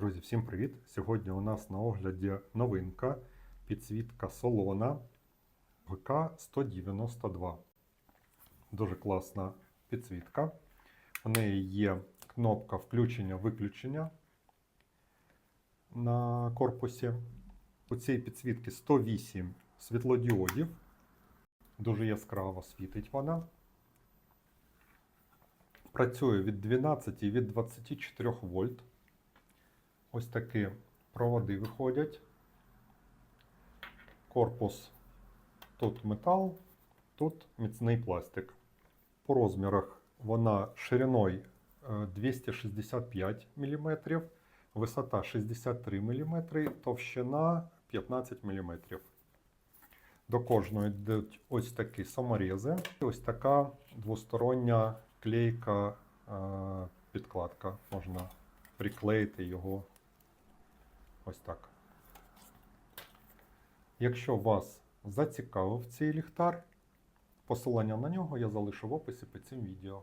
Друзі, всім привіт! Сьогодні у нас на огляді новинка підсвітка Solona ГК-192. Дуже класна підсвітка. У неї є кнопка включення-виключення на корпусі. У цій підсвітки 108 світлодіодів. Дуже яскраво світить вона. Працює від 12 і від 24 вольт. Ось такі проводи виходять. Корпус тут метал, тут міцний пластик. По розмірах вона шириною е, 265 мм, висота 63 мм, товщина 15 мм. До кожної йдуть ось такі саморези. І ось така двостороння клейка е, підкладка. Можна приклеїти його ось так. Якщо вас зацікавив цей ліхтар, посилання на нього я залишу в описі під цим відео.